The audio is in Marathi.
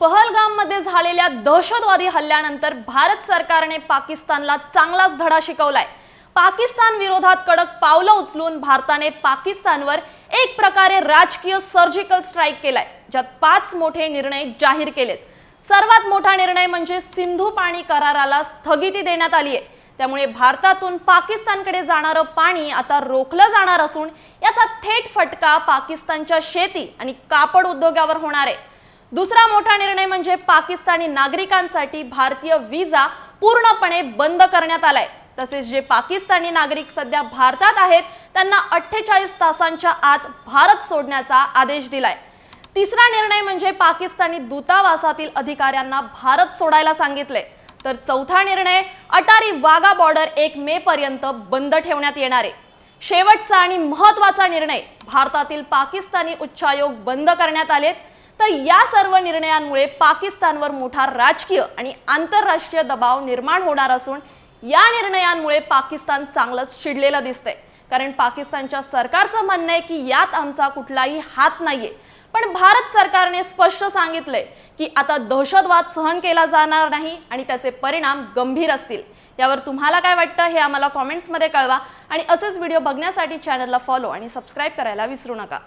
पहलगाममध्ये झालेल्या दहशतवादी हल्ल्यानंतर भारत सरकारने पाकिस्तानला चांगलाच धडा शिकवलाय. पाकिस्तान विरोधात कडक पावलं उचलून भारताने पाकिस्तानवर एक प्रकारे राजकीय सर्जिकल स्ट्राईक केलाय ज्यात पाच मोठे निर्णय जाहीर केलेत. सर्वात मोठा निर्णय म्हणजे सिंधू पाणी कराराला स्थगिती देण्यात आली आहे त्यामुळे भारतातून पाकिस्तानकडे जाणारं पाणी आता रोखलं जाणार असून याचा थेट फटका पाकिस्तानच्या शेती आणि कापड उद्योगावर होणार आहे. दुसरा मोठा निर्णय म्हणजे पाकिस्तानी नागरिकांसाठी भारतीय व्हिसा पूर्णपणे बंद करण्यात आलाय. तसेच जे पाकिस्तानी नागरिक सध्या भारतात आहेत त्यांना अठ्ठेचाळीस तासांच्या आत भारत सोडण्याचा आदेश दिलाय. तिसरा निर्णय म्हणजे पाकिस्तानी दूतावासातील अधिकाऱ्यांना भारत सोडायला सांगितले तर चौथा निर्णय अटारी वाघा बॉर्डर एक मे पर्यंत बंद ठेवण्यात येणार आहे. शेवटचा आणि महत्त्वाचा निर्णय भारतातील पाकिस्तानी उच्चायोग बंद करण्यात आलेत. तर या सर्व निर्णयांमुळे पाकिस्तानवर मोठा राजकीय आणि आंतरराष्ट्रीय दबाव निर्माण होणार असून या निर्णयांमुळे पाकिस्तान चांगलंच चिडलेलं दिसतंय. कारण पाकिस्तानच्या सरकारचं म्हणणं आहे की यात आमचा कुठलाही हात नाहीये. पण भारत सरकारने स्पष्ट सांगितलंय की आता दहशतवाद सहन केला जाणार नाही आणि त्याचे परिणाम गंभीर असतील. यावर तुम्हाला काय वाटतं हे आम्हाला कॉमेंट्समध्ये कळवा. आणि असेच व्हिडिओ बघण्यासाठी चॅनलला फॉलो आणि सबस्क्राईब करायला विसरू नका.